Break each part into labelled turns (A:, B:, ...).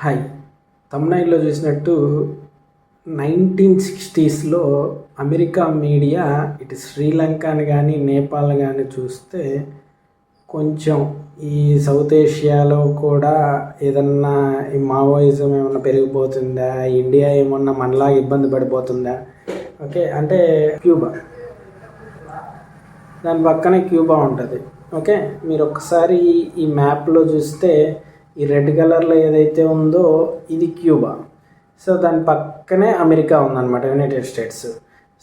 A: Hi తమిళనాడులో చూసినట్టు nineteen సిక్స్టీస్లో అమెరికా మీడియా ఇటు శ్రీలంకని కానీ నేపాల్ కానీ చూస్తే కొంచెం ఈ సౌత్ ఏషియాలో కూడా ఏదన్నా ఈ మావోయిజం ఏమన్నా పెరిగిపోతుందా ఇండియా ఏమన్నా మనలాగా ఇబ్బంది పడిపోతుందా? ఓకే అంటే క్యూబా. దాని పక్కనే క్యూబా ఉంటుంది. ఓకే మీరు ఒక్కసారి ఈ మ్యాప్లో చూస్తే ఈ రెడ్ కలర్లో ఏదైతే ఉందో ఇది క్యూబా. సో దాని పక్కనే అమెరికా ఉందన్నమాట యునైటెడ్ స్టేట్స్.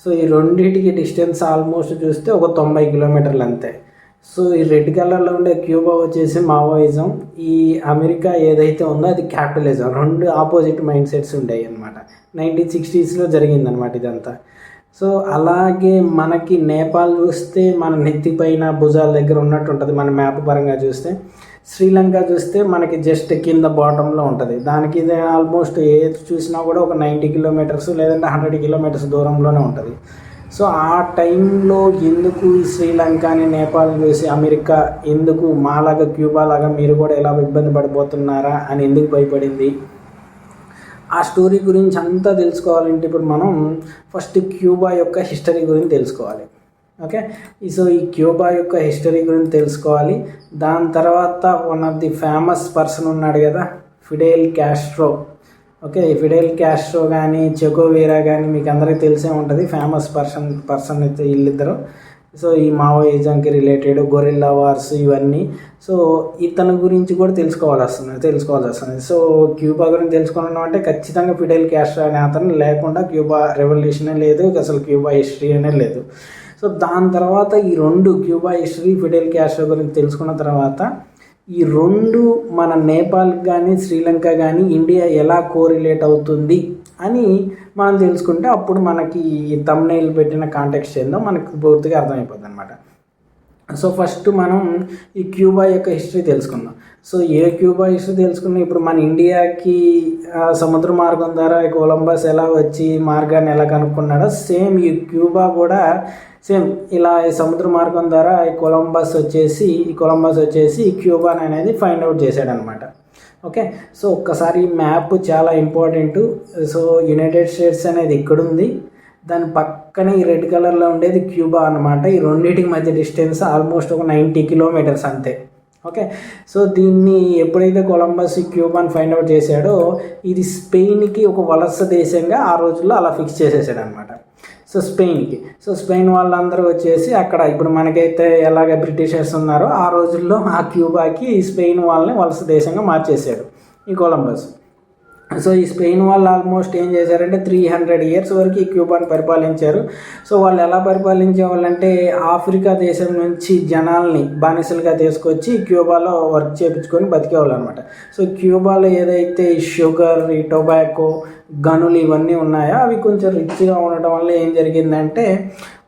A: సో ఈ రెండింటికి డిస్టెన్స్ ఆల్మోస్ట్ చూస్తే ఒక తొంభై కిలోమీటర్లు అంతే. సో ఈ రెడ్ కలర్లో ఉండే క్యూబా వచ్చేసి మావోయిజం. ఈ అమెరికా ఏదైతే ఉందో అది క్యాపిటలిజం రెండు ఆపోజిట్ మైండ్ సెట్స్ ఉంటాయి అనమాట నైన్టీన్ సిక్స్టీస్లో జరిగిందనమాట ఇదంతా. సో అలాగే మనకి నేపాల్ చూస్తే మన నెత్తిపైన భుజాల దగ్గర ఉన్నట్టు ఉంటుంది మన మ్యాప్ పరంగా చూస్తే. శ్రీలంక చూస్తే మనకి జస్ట్ కింద బాటంలో ఉంటుంది. దానికి ఇది ఆల్మోస్ట్ ఏది చూసినా కూడా ఒక నైంటీ కిలోమీటర్స్ లేదంటే హండ్రెడ్ కిలోమీటర్స్ దూరంలోనే ఉంటుంది. సో ఆ టైంలో ఎందుకు శ్రీలంకని నేపాల్ చూసి అమెరికా ఎందుకు మాలాగా క్యూబా లాగా మీరు కూడా ఎలా ఇబ్బంది పడిపోతున్నారా అని ఎందుకు భయపడింది? ఆ స్టోరీ గురించి అంతా తెలుసుకోవాలంటే ఇప్పుడు మనం ఫస్ట్ క్యూబా యొక్క హిస్టరీ గురించి తెలుసుకోవాలి. ఓకే సో ఈ క్యూబా యొక్క హిస్టరీ గురించి తెలుసుకోవాలి. దాని తర్వాత one of the famous person ఉన్నాడు కదా Fidel Castro okay Fidel Castro కానీ చెకోవీరా కానీ మీకు అందరికీ తెలిసే ఉంటుంది. ఫేమస్ పర్సన్ పర్సన్ అయితే వీళ్ళిద్దరు. సో ఈ మావోయిజంకి రిలేటెడ్ గొరిల్లా వార్స్ ఇవన్నీ. సో ఇతని గురించి కూడా తెలుసుకోవాలి వస్తుంది తెలుసుకోవాల్సి వస్తుంది. సో క్యూబా గురించి తెలుసుకున్నాం అంటే ఖచ్చితంగా ఫిడెల్ క్యాస్ట్రో అనే అతను లేకుండా క్యూబా రెవల్యూషనే లేదు అసలు క్యూబా హిస్టరీ అనే లేదు. సో దాని తర్వాత ఈ రెండు క్యూబా హిస్టరీ ఫిడెల్ క్యాస్ట్రో గురించి తెలుసుకున్న తర్వాత ఈ రెండు మన నేపాల్ కానీ శ్రీలంక కానీ ఇండియా ఎలా కోరిలేట్ అవుతుంది అని మనం తెలుసుకుంటే అప్పుడు మనకి ఈ తమ్నైల్ పెట్టిన కాంటాక్ట్స్ ఏందో మనకు పూర్తిగా అర్థమైపోతుంది అనమాట సో ఫస్ట్ మనం ఈ క్యూబా యొక్క హిస్టరీ తెలుసుకుందాం. సో ఏ క్యూబా హిస్టరీ తెలుసుకున్నా? ఇప్పుడు మన ఇండియాకి సముద్ర మార్గం ద్వారా ఈ కొలంబస్ ఎలా వచ్చి మార్గాన్ని ఎలా కనుక్కున్నాడో సేమ్ ఈ క్యూబా కూడా సేమ్ ఇలా ఈ సముద్ర మార్గం ద్వారా ఈ కొలంబస్ వచ్చేసి ఈ కొలంబస్ వచ్చేసి క్యూబాన్ అనేది ఫైండ్ అవుట్ చేశాడనమాట. ఓకే సో ఒక్కసారి మ్యాప్ చాలా ఇంపార్టెంట్ సో యునైటెడ్ స్టేట్స్ అనేది ఇక్కడుంది. దాని పక్కనే ఈ రెడ్ కలర్లో ఉండేది క్యూబా అనమాట. ఈ రెండింటికి మధ్య డిస్టెన్స్ ఆల్మోస్ట్ ఒక నైంటీ కిలోమీటర్స్ అంతే. ఓకే సో దీన్ని ఎప్పుడైతే కొలంబస్ ఈ ఫైండ్ అవుట్ చేశాడో ఇది స్పెయిన్కి ఒక వలస దేశంగా ఆ రోజుల్లో అలా ఫిక్స్ చేసేసాడు అనమాట సో స్పెయిన్కి సో స్పెయిన్ వాళ్ళందరూ వచ్చేసి అక్కడ ఇప్పుడు మనకైతే ఎలాగ బ్రిటిషర్స్ ఉన్నారో ఆ రోజుల్లో ఆ క్యూబాకి స్పెయిన్ వాళ్ళని వలస దేశంగా మార్చేశాడు ఈ కొలంబస్. సో ఈ స్పెయిన్ వాళ్ళు ఆల్మోస్ట్ ఏం చేశారంటే త్రీ హండ్రెడ్ ఇయర్స్ వరకు ఈ క్యూబాను పరిపాలించారు. సో వాళ్ళు ఎలా పరిపాలించే వాళ్ళంటే ఆఫ్రికా దేశం నుంచి జనాల్ని బానిసలుగా తీసుకొచ్చి క్యూబాలో వర్క్ చేయించుకొని బతికేవాళ్ళు అనమాట సో క్యూబాలో ఏదైతే షుగర్ ఈ టొబాకో గనులు ఇవన్నీ ఉన్నాయో? అవి కొంచెం రిచ్గా ఉండటం వల్ల ఏం జరిగిందంటే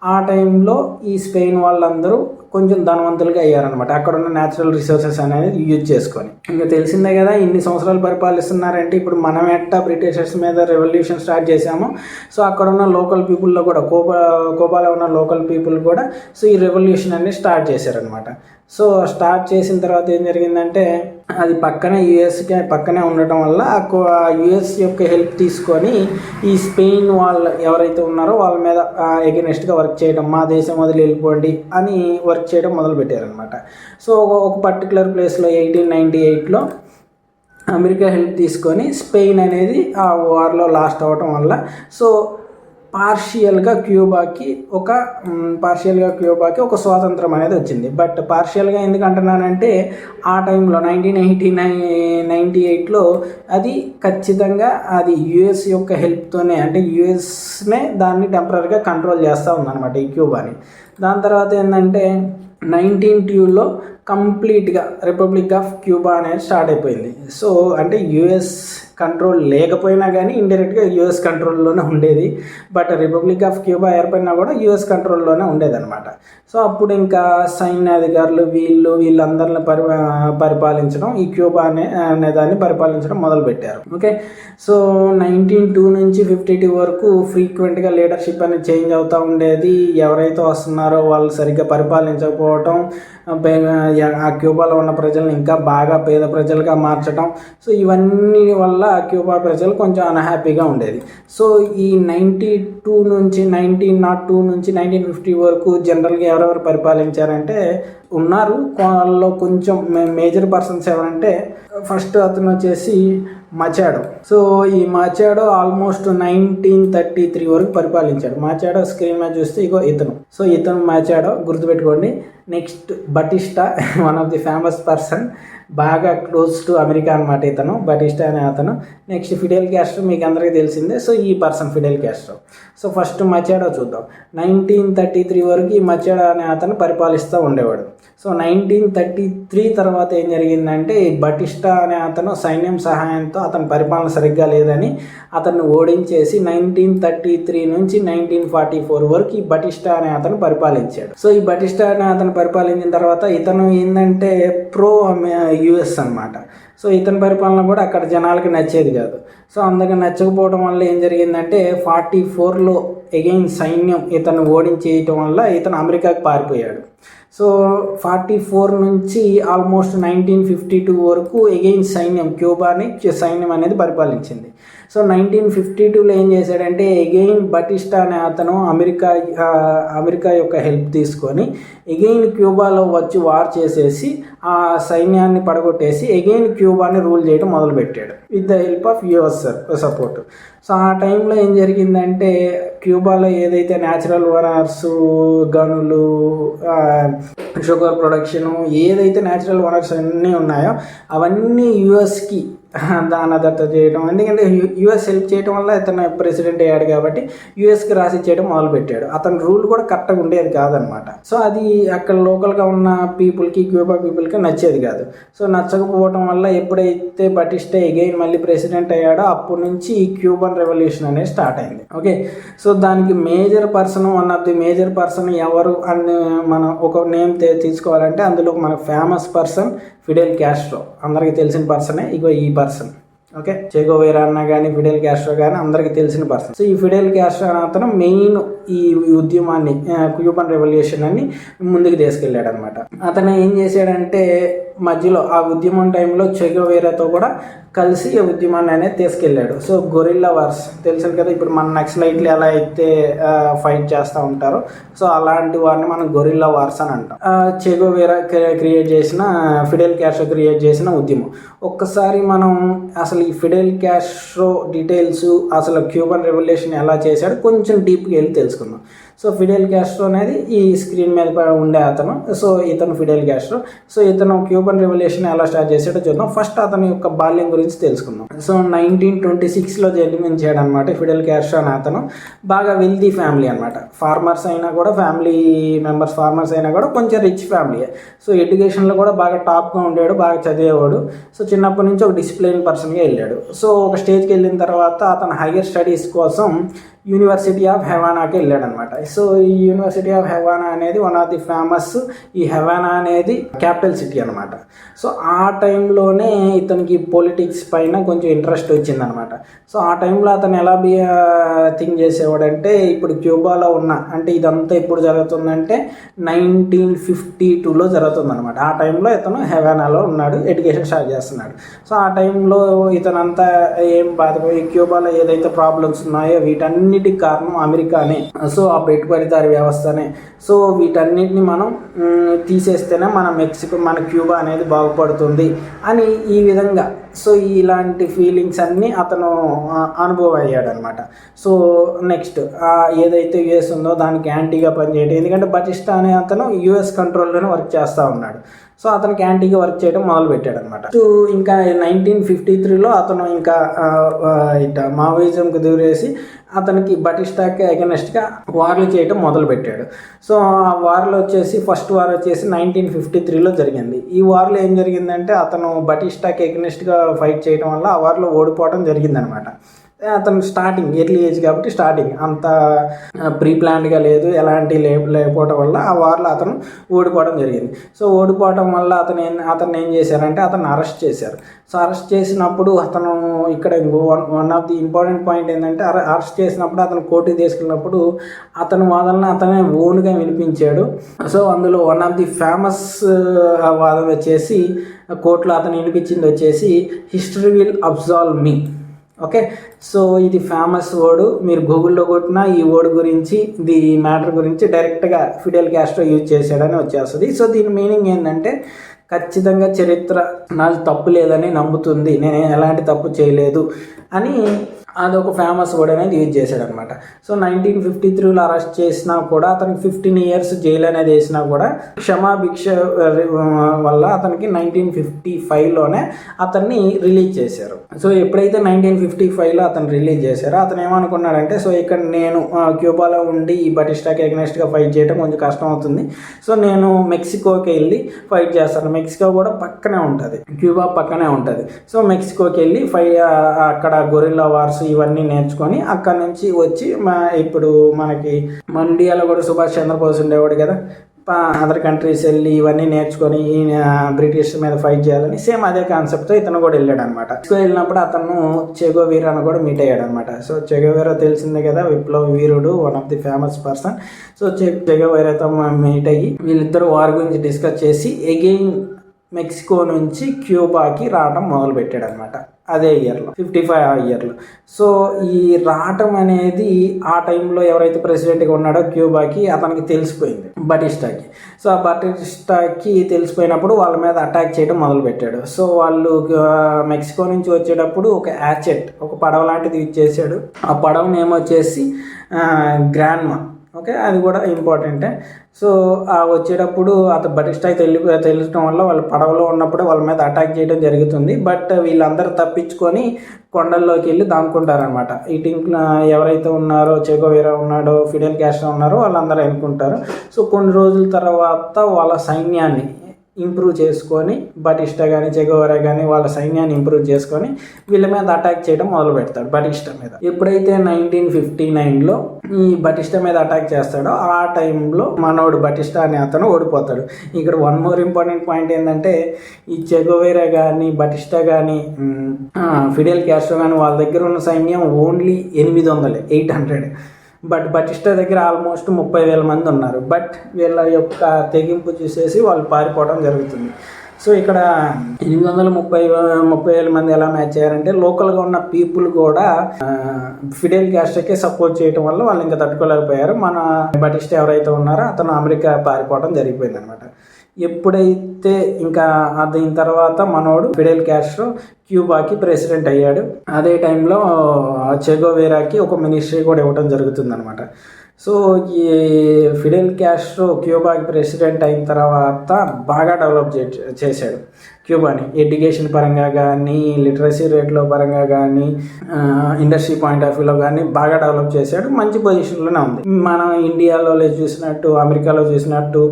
A: ఆ టైంలో ఈ స్పెయిన్ వాళ్ళందరూ కొంచెం ధనవంతులుగా అయ్యారనమాట అక్కడ ఉన్న న్యాచురల్ రిసోర్సెస్ అనేది యూజ్ చేసుకొని. ఇంకా తెలిసిందే కదా ఇన్ని సంవత్సరాలు పరిపాలిస్తున్నారంటే ఇప్పుడు మనం ఎట్టా బ్రిటిషర్స్ మీద రెవల్యూషన్ స్టార్ట్ చేసామో సో అక్కడ ఉన్న లోకల్ పీపుల్లో కూడా కోబా కోబాలో ఉన్న లోకల్ పీపుల్ కూడా సో ఈ రెవల్యూషన్ అనేది స్టార్ట్ చేశారనమాట సో స్టార్ట్ చేసిన తర్వాత ఏం జరిగిందంటే అది పక్కనే యుఎస్కి పక్కనే ఉండటం వల్ల ఆ యుఎస్ యొక్క హెల్ప్ తీసుకొని ఈ స్పెయిన్ వాళ్ళు ఎవరైతే ఉన్నారో వాళ్ళ మీద ఎగెనెస్ట్గా వర్క్ చేయడం మా దేశం వదిలి వెళ్ళిపోండి అని వర్క్ చేయడం మొదలుపెట్టారనమాట సో ఒక- ఒక పర్టికులర్ ప్లేస్లో ఎయిటీన్ నైంటీ ఎయిట్లో అమెరికా హెల్ప్ తీసుకొని స్పెయిన్ అనేది ఆ వార్లో లాస్ట్ అవ్వటం వల్ల సో పార్షియల్గా క్యూబాకి ఒక పార్షియల్గా క్యూబాకి ఒక స్వాతంత్రం అనేది వచ్చింది. బట్ పార్షియల్గా ఎందుకు అంటున్నానంటే ఆ టైంలో నైన్టీన్ ఎయిటీ నైన్ నైంటీ ఎయిట్లో అది ఖచ్చితంగా అది యుఎస్ యొక్క హెల్ప్తోనే అంటే యుఎస్నే దాన్ని టెంపరీగా కంట్రోల్ చేస్తూ ఉందన్నమాట ఈ క్యూబాని. దాని తర్వాత ఏంటంటే నైన్టీన్ ట్యూలో కంప్లీట్గా రిపబ్లిక్ ఆఫ్ క్యూబా అనేది స్టార్ట్ అయిపోయింది. సో అంటే యుఎస్ కంట్రోల్ లేకపోయినా కానీ ఇండైరెక్ట్గా యుఎస్ కంట్రోల్లోనే ఉండేది. బట్ రిపబ్లిక్ ఆఫ్ క్యూబా ఏర్పడినా కూడా యుఎస్ కంట్రోల్లోనే ఉండేదన్నమాట. సో అప్పుడు ఇంకా సైన్యాధికారులు వీళ్ళు వీళ్ళందరిని పరి పరిపాలించడం ఈ క్యూబా అనే అనే దాన్ని పరిపాలించడం మొదలుపెట్టారు. ఓకే? సో నైన్టీన్ టూ నుంచి ఫిఫ్టీ టూ వరకు ఫ్రీక్వెంట్గా లీడర్షిప్ అనేది చేంజ్ అవుతూ ఉండేది. ఎవరైతే వస్తున్నారో వాళ్ళు సరిగ్గా పరిపాలించకపోవటం ఆ క్యూబాలో ఉన్న ప్రజలను ఇంకా బాగా పేద ప్రజలుగా మార్చడం సో ఇవన్నీ వల్ల క్యూబా ప్రజలు కొంచెం అన్హ్యాపీగా ఉండేది. సో ఈ నైంటీ టూ నుంచి నైన్టీన్ నాట్ టూ నుంచి నైన్టీన్ ఫిఫ్టీ వరకు జనరల్గా ఎవరెవరు పరిపాలించారంటే ఉన్నారు. వాళ్ళలో కొంచెం మేజర్ పర్సన్స్ ఎవరంటే ఫస్ట్ అతను వచ్చేసి మచాడో. సో ఈ Machado almost nineteen thirty three వరకు పరిపాలించాడు. మచాడో స్క్రీన్ మీద చూస్తే ఇగో ఇతను. సో ఇతను మచాడో గుర్తుపెట్టుకోండి. Next Batista one of the famous person బాగా క్లోజ్ టు అమెరికా అనమాట ఇతను బటిస్టా అనే అతను. నెక్స్ట్ ఫిడెల్ క్యాస్ట్రో మీకు అందరికీ తెలిసిందే. సో ఈ person Fidel Castro so first Machado చూద్దాం. నైన్టీన్ థర్టీ త్రీ వరకు ఈ మచాడో అనే అతను పరిపాలిస్తూ ఉండేవాడు. సో నైన్టీన్ థర్టీ త్రీ తర్వాత ఏం జరిగిందంటే ఈ బటిస్టా అనే అతను సైన్యం సహాయంతో అతని పరిపాలన సరిగ్గా లేదని అతన్ని ఓడించేసి నైన్టీన్ థర్టీ త్రీ నుంచి నైన్టీన్ ఫార్టీ ఫోర్ వరకు ఈ బటిస్టా అనే అతను పరిపాలించాడు. సో ఈ బటిస్టా అనే అతను పరిపాలించిన తర్వాత ఇతను ఏంటంటే ప్రో యుఎస్ అన్నమాట. సో ఇతని పరిపాలన కూడా అక్కడ జనాలకి నచ్చేది కాదు. సో అందుకని నచ్చకపోవడం వల్ల ఏం జరిగిందంటే ఫార్టీ ఫోర్లో ఎగైన్ సైన్యం ఇతను ఓడించేయటం వల్ల ఇతను అమెరికాకి పారిపోయాడు. సో ఫార్టీ ఫోర్ నుంచి ఆల్మోస్ట్ నైన్టీన్ ఫిఫ్టీ టూ వరకు ఎగెయిన్ సైన్యం క్యూబాని సైన్యం అనేది పరిపాలించింది. సో నైన్టీన్ ఫిఫ్టీ టూలో ఏం చేశాడంటే ఎగైన్ బటిస్టా అనే అతను అమెరికా అమెరికా యొక్క హెల్ప్ తీసుకొని ఎగెయిన్ క్యూబాలో వచ్చి వార్ చేసేసి ఆ సైన్యాన్ని పడగొట్టేసి ఎగైన్ క్యూబాని రూల్ చేయడం మొదలుపెట్టాడు. With the help of US support so ఆ టైంలో ఏం జరిగిందంటే క్యూబాలో ఏదైతే న్యాచురల్ వనర్స్ గనులు షుగర్ ప్రొడక్షన్ ఏదైతే న్యాచురల్ వనర్స్ అన్నీ ఉన్నాయో అవన్నీ యుఎస్కి దానదత్త చేయడం ఎందుకంటే యుఎస్ హెల్ప్ చేయడం వల్ల ఇతను ప్రెసిడెంట్ అయ్యాడు కాబట్టి యుఎస్కి రాసి చేయడం మొదలుపెట్టాడు. అతని రూల్ కూడా కరెక్ట్గా ఉండేది కాదనమాట. సో అది అక్కడ లోకల్గా ఉన్న పీపుల్కి క్యూబా పీపుల్కి నచ్చేది కాదు. సో నచ్చకపోవడం వల్ల ఎప్పుడైతే బటిస్టే ఎగైన్ మళ్ళీ ప్రెసిడెంట్ అయ్యాడో అప్పటి నుంచి ఈ క్యూబన్ రెవల్యూషన్ అనేది స్టార్ట్ అయింది. ఓకే? సో దానికి major person one of the major person ఎవరు అని మనం ఒక నేమ్ తీసుకోవాలంటే అందులో మన ఫేమస్ పర్సన్ ఫిడెల్ క్యాస్ట్రో. అందరికీ తెలిసిన పర్సనే ఇగో ఈ పర్సన్. ఓకే? చెగోవేరా అన్న కానీ ఫిడెల్ క్యాస్ట్రో కానీ అందరికీ తెలిసిన పర్సన్. సో ఈ ఫిడెల్ క్యాస్ట్రో అనే అతను మెయిన్ ఈ ఉద్యమాన్ని క్యూబన్ రెవల్యూషన్ అని ముందుకు తీసుకెళ్ళాడు అనమాట అతను ఏం చేశాడంటే మధ్యలో ఆ ఉద్యమం టైంలో చెగవేరాతో కూడా కలిసి ఈ ఉద్యమాన్ని అనేది తీసుకెళ్ళాడు. సో గొరిల్లా వార్స్ తెలుసు కదా ఇప్పుడు మన నక్సలైట్లు ఎలా అయితే ఫైట్ చేస్తూ ఉంటారో సో అలాంటి వారిని మనం గొరిల్లా వార్స్ అని అంటాం. చెగోవేరా క్రియేట్ చేసిన ఫిడెల్ క్యాషో క్రియేట్ చేసిన ఉద్యమం. ఒక్కసారి మనం అసలు ఈ ఫిడెల్ క్యాస్ట్రో డీటెయిల్స్ అసలు క్యూబన్ రెవల్యూషన్ ఎలా చేశాడు కొంచెం డీప్గా వెళ్ళి తెలుసుకుందాం. సో ఫిడెల్ క్యాస్ట్రో అనేది ఈ స్క్రీన్ మీద ఉండే అతను. సో ఇతను ఫిడెల్ క్యాస్ట్రో సో ఇతను క్యూబన్ రెవల్యూషన్ ఎలా స్టార్ట్ చేసాడో చూద్దాం. ఫస్ట్ అతని యొక్క బాల్యం గురించి తెలుసుకుందాం. సో నైన్టీన్ ట్వంటీ సిక్స్లో జన్మించాడు అనమాట ఫిడెల్ క్యాస్ట్రో అని అతను. బాగా వెల్దీ ఫ్యామిలీ అనమాట ఫార్మర్స్ అయినా కూడా ఫ్యామిలీ మెంబర్స్ ఫార్మర్స్ అయినా కూడా కొంచెం రిచ్ ఫ్యామిలీ సో ఎడ్యుకేషన్లో కూడా బాగా టాప్గా ఉండేవాడు బాగా చదివేవాడు. సో చిన్నప్పటి నుంచి ఒక డిసిప్లిన్ పర్సన్గా వెళ్ళాడు. సో ఒక స్టేజ్కి వెళ్ళిన తర్వాత అతను హైయర్ స్టడీస్ కోసం యూనివర్సిటీ ఆఫ్ హెవానాకి వెళ్ళాడనమాట. సో ఈ యూనివర్సిటీ ఆఫ్ హెవానా అనేది వన్ ఆఫ్ ది ఫేమస్ ఈ హెవానా అనేది క్యాపిటల్ సిటీ అనమాట. సో ఆ టైంలోనే ఇతనికి పొలిటిక్స్ పైన కొంచెం ఇంట్రెస్ట్ వచ్చిందనమాట. సో ఆ టైంలో అతను ఎలా బి థింక్ చేసేవాడంటే ఇప్పుడు క్యూబాలో ఉన్న అంటే ఇదంతా ఎప్పుడు జరుగుతుందంటే నైన్టీన్ ఫిఫ్టీ టూలో జరుగుతుందనమాట. ఆ టైంలో ఇతను హెవానాలో ఉన్నాడు ఎడ్యుకేషన్ స్టార్ట్ చేస్తున్నాడు. సో ఆ టైంలో ఇతనంతా ఏం బాధపోయి క్యూబాలో ఏదైతే ప్రాబ్లమ్స్ ఉన్నాయో వీటన్నిటికి కారణం అమెరికానే. సో ఆ పెట్టుబడిదారి వ్యవస్థనే. సో వీటన్నిటిని మనం తీసేస్తేనే మన మెక్సికో మన క్యూబా అనేది బాగుపడుతుంది అని ఈ విధంగా. సో ఇలాంటి ఫీలింగ్స్ అన్నీ అతను అనుభవం అయ్యాడు అనమాట సో నెక్స్ట్ ఏదైతే యుఎస్ ఉందో దానికి యాంటీగా పనిచేయడం ఎందుకంటే బటిస్టా అనే అతను యుఎస్ కంట్రోల్లోనే వర్క్ చేస్తూ ఉన్నాడు. సో అతను క్యాంటీగా వర్క్ చేయడం మొదలు పెట్టాడు అనమాట ఇంకా నైన్టీన్ ఫిఫ్టీ త్రీలో అతను ఇంకా ఇట మావోయిజంకు దూరేసి అతనికి బటిస్టాకి అగెనెస్ట్గా వార్లు చేయడం మొదలు పెట్టాడు. సో ఆ వార్లో వచ్చేసి ఫస్ట్ వార్ వచ్చేసి నైన్టీన్ ఫిఫ్టీ త్రీలో జరిగింది. ఈ వార్లో ఏం జరిగిందంటే అతను బటిస్టాకి అగెనెస్ట్గా ఫైట్ చేయడం వల్ల ఆ వార్లో ఓడిపోవడం జరిగిందనమాట. అతను స్టార్టింగ్ ఎర్లీ ఏజ్ కాబట్టి స్టార్టింగ్ అంత ప్రీ ప్లాన్డ్గా లేదు. ఎలాంటి లే లేకపోవడం వల్ల ఆ వార్లో అతను ఓడిపోవడం జరిగింది. సో ఓడిపోవడం వల్ల అతను ఏం అతను ఏం చేశారంటే అతను అరెస్ట్ చేశారు. సో అరెస్ట్ చేసినప్పుడు అతను ఇక్కడ one one of the important point ఏంటంటే అరె అరెస్ట్ చేసినప్పుడు అతను కోర్టుకి తీసుకెళ్ళినప్పుడు అతను వాదనలు అతనే ఓన్గా వినిపించాడు. సో అందులో వన్ ఆఫ్ ది ఫేమస్ వాదన వచ్చేసి కోర్టులో అతను వినిపించింది వచ్చేసి history will absolve me okay so ఇది ఫేమస్ వర్డ్ మీరు గూగుల్లో కొట్టిన ఈ వర్డ్ గురించి ది మ్యాటర్ గురించి డైరెక్ట్గా ఫిడెల్ క్యాస్ట్రో యూజ్ చేశాడని వచ్చేస్తుంది. సో దీని మీనింగ్ ఏంటంటే ఖచ్చితంగా చరిత్ర నాది తప్పు లేదని నమ్ముతుంది. నేను ఎలాంటి తప్పు చేయలేదు అని అదొక ఫేమస్ వర్డ్ అనేది యూజ్ చేశాడు అనమాట సో నైన్టీన్ ఫిఫ్టీ త్రీలో అరెస్ట్ చేసినా కూడా అతనికి ఫిఫ్టీన్ ఇయర్స్ జైలు అనేది వేసినా కూడా క్షమాభిక్ష వల్ల అతనికి నైన్టీన్ ఫిఫ్టీ ఫైవ్లోనే అతన్ని రిలీజ్ చేశారు. సో ఎప్పుడైతే నైన్టీన్ ఫిఫ్టీ ఫైవ్లో అతను రిలీజ్ చేశారో అతను ఏమనుకున్నాడంటే సో ఇక్కడ నేను ఆ, క్యూబాలో ఉండి ఈ బటిస్టాకి ఎగ్నెస్ట్గా ఫైట్ చేయడం కొంచెం కష్టం అవుతుంది. సో నేను మెక్సికోకి వెళ్ళి ఫైట్ చేస్తాను. మెక్సికో కూడా పక్కనే ఉంటుంది. క్యూబా పక్కనే ఉంటుంది. సో మెక్సికోకి వెళ్ళి ఫై అక్కడ గొరిల్లా వార్స్ ఇవన్నీ నేర్చుకొని అక్కడ నుంచి వచ్చి మా ఇప్పుడు మనకి మన ఇండియాలో కూడా సుభాష్ చంద్రబోస్ ఉండేవాడు కదా. అదర్ కంట్రీస్ వెళ్ళి ఇవన్నీ నేర్చుకొని బ్రిటిష్ మీద ఫైట్ చేయాలని సేమ్ అదే కాన్సెప్ట్తో ఇతను కూడా వెళ్ళాడు అనమాట వెళ్ళినప్పుడు అతను చెగో వీరాను కూడా మీట్ అయ్యాడు అనమాట సో చెగో వీరా తెలిసిందే కదా విప్లవ వీరుడు one of the famous person so చెగో వీరాతో మీట్ అయ్యి వీళ్ళిద్దరు వారి గురించి డిస్కస్ చేసి ఎగెయిన్ మెక్సికో నుంచి క్యూబాకి రావడం మొదలుపెట్టాడు అనమాట అదే ఇయర్లో ఫిఫ్టీ ఫైవ్ ఆ ఇయర్లో. సో ఈ రావటం అనేది ఆ టైంలో ఎవరైతే ప్రెసిడెంట్గా ఉన్నాడో క్యూబాకి అతనికి తెలిసిపోయింది బటిస్టాకి. సో ఆ బటిస్టాకి తెలిసిపోయినప్పుడు వాళ్ళ మీద అటాక్ చేయడం మొదలుపెట్టాడు. సో వాళ్ళు మెక్సికో నుంచి వచ్చేటప్పుడు ఒక యాచెట్ ఒక పడవ లాంటిది ఇచ్చేసాడు. ఆ పడవ నేమ్ వచ్చేసి గ్రాండ్మా ఓకే? అది కూడా ఇంపార్టెంటే. సో ఆ వచ్చేటప్పుడు అతను బటిస్టాకి తెలి తెలియటం వల్ల వాళ్ళు పడవలో ఉన్నప్పుడు వాళ్ళ మీద అటాక్ చేయడం జరుగుతుంది. బట్ వీళ్ళందరూ తప్పించుకొని కొండల్లోకి వెళ్ళి దాముకుంటారనమాట ఈ టీం ఎవరైతే ఉన్నారో చెగోవేరా ఉన్నాడో ఫిడెల్ క్యాస్ట్రో ఉన్నారో వాళ్ళందరూ ఎన్నుకుంటారు. సో కొన్ని రోజుల తర్వాత వాళ్ళ సైన్యాన్ని ఇంప్రూవ్ చేసుకొని బటిస్టా కానీ చెగోవరా కానీ వాళ్ళ సైన్యాన్ని ఇంప్రూవ్ చేసుకొని వీళ్ళ మీద అటాక్ చేయడం మొదలు పెడతాడు బటిస్టా మీద. ఎప్పుడైతే నైన్టీన్ ఫిఫ్టీ నైన్లో ఈ బటిస్టా మీద అటాక్ చేస్తాడో ఆ టైంలో మనోడు బటిస్టా అనే అతను ఓడిపోతాడు. ఇక్కడ వన్ మోర్ ఇంపార్టెంట్ పాయింట్ ఏంటంటే ఈ చెగోవేరా కానీ బటిస్టా కానీ ఫిడెల్ క్యాస్ట్రో కానీ వాళ్ళ దగ్గర ఉన్న సైన్యం ఓన్లీ ఎనిమిది వందలే ఎయిట్ హండ్రెడ్ బట్ బటిస్టా దగ్గర ఆల్మోస్ట్ ముప్పై వేల మంది ఉన్నారు. బట్ వీళ్ళ యొక్క తెగింపు చూసేసి వాళ్ళు పారిపోవడం జరుగుతుంది. సో ఇక్కడ ఎనిమిది వందల ముప్పై ముప్పై వేల మంది ఎలా మ్యాచ్ అయ్యారంటే లోకల్గా ఉన్న పీపుల్ కూడా ఫిడెల్ క్యాస్ట్కే సపోర్ట్ చేయడం వల్ల వాళ్ళు ఇంకా తట్టుకోలేకపోయారు. మన బటిస్టా ఎవరైతే ఉన్నారో అతను అమెరికా పారిపోవడం జరిగిపోయింది అనమాట ఎప్పుడైతే ఇంకా దీని తర్వాత మనోడు ఫిడెల్ క్యాస్ట్రో క్యూబాకి ప్రెసిడెంట్ అయ్యాడు అదే టైంలో చెగోవేరాకి ఒక మినిస్ట్రీ కూడా ఇవ్వడం జరుగుతుంది అనమాట సో ఈ ఫిడెల్ క్యాస్ట్రో క్యూబాకి ప్రెసిడెంట్ అయిన తర్వాత బాగా డెవలప్ చే చేశాడు క్యూబాని. ఎడ్యుకేషన్ పరంగా కానీ లిటరసీ రేట్లో పరంగా కానీ ఇండస్ట్రీ పాయింట్ ఆఫ్ వ్యూలో కానీ బాగా డెవలప్ చేశాడు. మంచి పొజిషన్లోనే ఉంది. మనం ఇండియాలో చూసినట్టు అమెరికాలో చూసినట్టు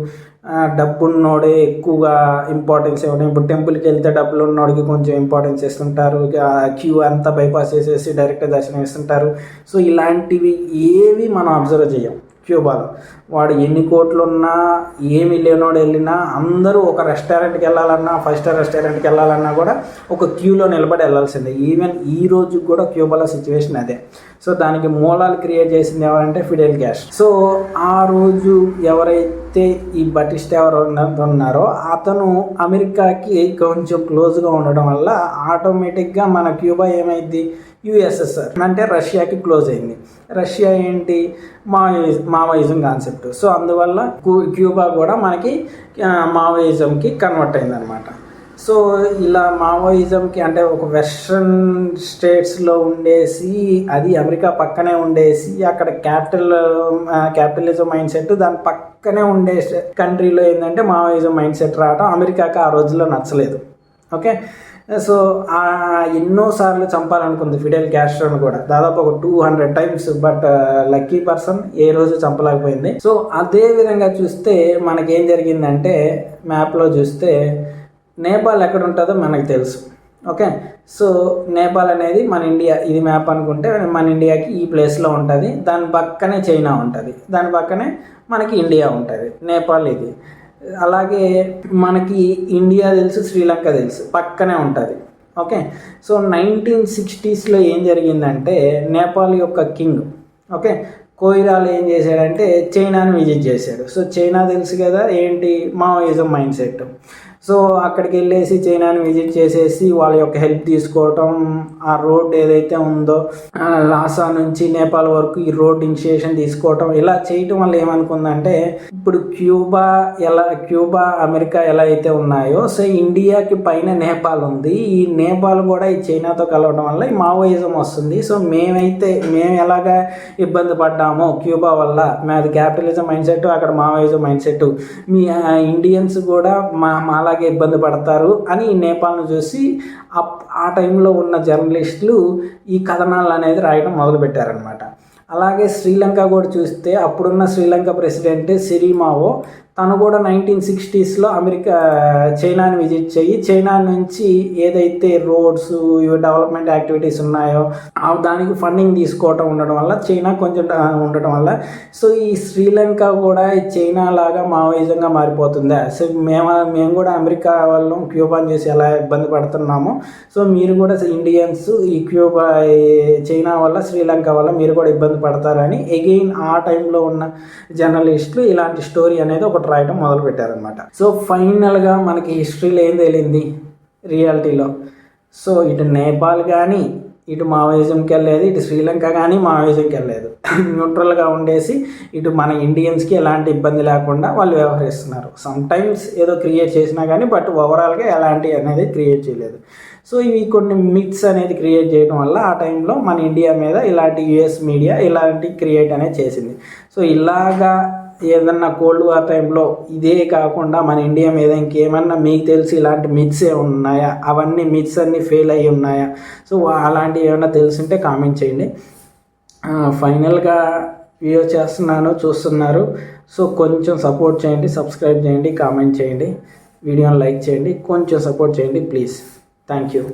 A: డబ్బున్నోడే ఎక్కువగా ఇంపార్టెన్స్ ఇవ్వడం. ఇప్పుడు టెంపుల్కి వెళ్తే డబ్బులు ఉన్నోడికి కొంచెం ఇంపార్టెన్స్ ఇస్తుంటారు. క్యూ అంతా బైపాస్ చేసేసి డైరెక్ట్ దర్శనం ఇస్తుంటారు. సో ఇలాంటివి ఏవి మనం అబ్జర్వ్ చేయం క్యూబాలో. వాడు ఎన్ని కోట్లు ఉన్నా ఏమి లేనోడు వెళ్ళినా అందరూ ఒక రెస్టారెంట్కి వెళ్ళాలన్నా ఫైవ్ స్టార్ రెస్టారెంట్కి వెళ్ళాలన్నా కూడా ఒక క్యూలో నిలబడి వెళ్ళాల్సిందే. ఈవెన్ ఈ రోజు కూడా క్యూబాలో సిచ్యువేషన్ అదే. సో దానికి మూలాలు క్రియేట్ చేసింది ఎవరంటే ఫిడెల్ క్యాష్ సో ఆ రోజు ఎవరైతే ఈ బటిస్ట్ ఎవరు ఉన్నారో అతను అమెరికాకి కొంచెం క్లోజ్గా ఉండడం వల్ల ఆటోమేటిక్గా మన క్యూబా ఏమైంది యుఎస్ఎస్ఆర్ అంటే రష్యాకి క్లోజ్ అయింది. రష్యా ఏంటి? Maoism Maoism concept. సో అందువల్ల క్యూ- క్యూబా కూడా మనకి మావోయిజంకి కన్వర్ట్ అయిందనమాట సో ఇలా మావోయిజంకి అంటే ఒక వెస్ట్రన్ స్టేట్స్లో ఉండేసి అది అమెరికా పక్కనే ఉండేసి అక్కడ క్యాపిటల్ క్యాపిటలిజం మైండ్ సెట్ దాని పక్కనే ఉండే కంట్రీలో ఏంటంటే మావోయిజం మైండ్ సెట్ రావడం అమెరికాకి ఆ రోజుల్లో నచ్చలేదు. ఓకే? సో ఎన్నోసార్లు చంపాలనుకుంది ఫిడెల్ క్యాస్ట్రోని కూడా. దాదాపు ఒక two hundred times but lucky person ఏ రోజు చంపలేకపోయింది. సో అదే విధంగా చూస్తే మనకేం జరిగిందంటే మ్యాప్లో చూస్తే నేపాల్ ఎక్కడ ఉంటుందో మనకు తెలుసు. ఓకే? సో నేపాల్ అనేది మన ఇండియా ఇది మ్యాప్ అనుకుంటే మన ఇండియాకి ఈ ప్లేస్లో ఉంటుంది. దాని పక్కనే చైనా ఉంటుంది. దాని పక్కనే మనకి ఇండియా ఉంటుంది. నేపాల్ ఇది. అలాగే మనకి ఇండియా తెలుసు శ్రీలంక తెలుసు పక్కనే ఉంటుంది. ఓకే? సో నైన్టీన్ సిక్స్టీస్లో ఏం జరిగిందంటే నేపాల్ యొక్క కింగ్ ఓకే? కోయిరాలు ఏం చేశాడంటే చైనాని విజిట్ చేశాడు. సో చైనా తెలుసు కదా ఏంటి మావోయిజం మైండ్ సెట్. సో అక్కడికి వెళ్ళేసి చైనాని విజిట్ చేసేసి వాళ్ళ యొక్క హెల్ప్ తీసుకోవటం ఆ రోడ్ ఏదైతే ఉందో లాసా నుంచి నేపాల్ వరకు ఈ రోడ్ ఇనిషియేషన్ తీసుకోవటం ఇలా చేయటం వల్ల ఏమనుకుందంటే ఇప్పుడు క్యూబా ఎలా క్యూబా అమెరికా ఎలా అయితే ఉన్నాయో సో ఇండియాకి పైన నేపాల్ ఉంది. ఈ నేపాల్ కూడా ఈ చైనాతో కలవడం వల్ల ఈ మావోయిజం వస్తుంది. సో మేమైతే మేము ఎలాగా ఇబ్బంది పడ్డామో క్యూబా వల్ల మాది క్యాపిటలిజం మైండ్ సెట్ అక్కడ మావోయిజం మైండ్ సెట్. మీ ఇండియన్స్ కూడా మా మాలాగే ఇబ్బంది పడతారు అని నేపాల్ను చూసి అప్- ఆ టైంలో ఉన్న జర్నలిస్టులు ఈ కథనాలు అనేది రాయడం మొదలుపెట్టారనమాట అలాగే శ్రీలంక కూడా చూస్తే అప్పుడున్న శ్రీలంక ప్రెసిడెంట్ సిరిమావో తను కూడా నైన్టీన్ సిక్స్టీస్లో అమెరికా చైనాని విజిట్ చేయి. చైనా నుంచి ఏదైతే రోడ్స్ ఇవి డెవలప్మెంట్ యాక్టివిటీస్ ఉన్నాయో దానికి ఫండింగ్ తీసుకోవటం ఉండడం వల్ల చైనా కొంచెం ఉండటం వల్ల. సో ఈ శ్రీలంక కూడా చైనా లాగా మావోయిజంగా మారిపోతుందా. సో మేము మేము కూడా అమెరికా వాళ్ళం క్యూబాన్ చేసి ఎలా ఇబ్బంది పడుతున్నామో. సో మీరు కూడా ఇండియన్స్ ఈ క్యూబా చైనా వల్ల శ్రీలంక వల్ల మీరు కూడా ఇబ్బంది పడతారని ఎగెయిన్ ఆ టైంలో ఉన్న జర్నలిస్టులు ఇలాంటి స్టోరీ అనేది ఒకటి రాయడం మొదలు పెట్టారనమాట సో ఫైనల్గా మనకి హిస్టరీలో ఏం తేలింది? రియాలిటీలో సో ఇటు నేపాల్ కానీ ఇటు మావోయిజంకి వెళ్ళలేదు ఇటు శ్రీలంక కానీ మావోయిజంకి వెళ్ళలేదు. న్యూట్రల్గా ఉండేసి ఇటు మన ఇండియన్స్కి ఎలాంటి ఇబ్బంది లేకుండా వాళ్ళు వ్యవహరిస్తున్నారు. సమ్ టైమ్స్ ఏదో క్రియేట్ చేసినా కానీ బట్ ఓవరాల్గా ఎలాంటి అనేది క్రియేట్ చేయలేదు. సో ఇవి కొన్ని మిక్స్ అనేది క్రియేట్ చేయడం వల్ల ఆ టైంలో మన ఇండియా మీద ఇలాంటి యుఎస్ మీడియా ఇలాంటి క్రియేట్ అనేది చేసింది. సో ఇలాగా ఏదన్నా కోల్డ్ వార్ టైంలో ఇదే కాకుండా మన ఇండియా మీద ఇంకేమన్నా మీకు తెలిసి ఇలాంటి మిత్స్ ఏ ఉన్నాయా? అవన్నీ మిత్స్ అన్నీ ఫెయిల్ అయ్యి ఉన్నాయా? సో అలాంటివి ఏమైనా తెలిసింటే కామెంట్ చేయండి. ఫైనల్గా వీడియో చేస్తున్నాను చూస్తున్నారు. సో కొంచెం సపోర్ట్ చేయండి సబ్స్క్రైబ్ చేయండి కామెంట్ చేయండి. వీడియోని లైక్ చేయండి కొంచెం సపోర్ట్ చేయండి ప్లీజ్. Thank you.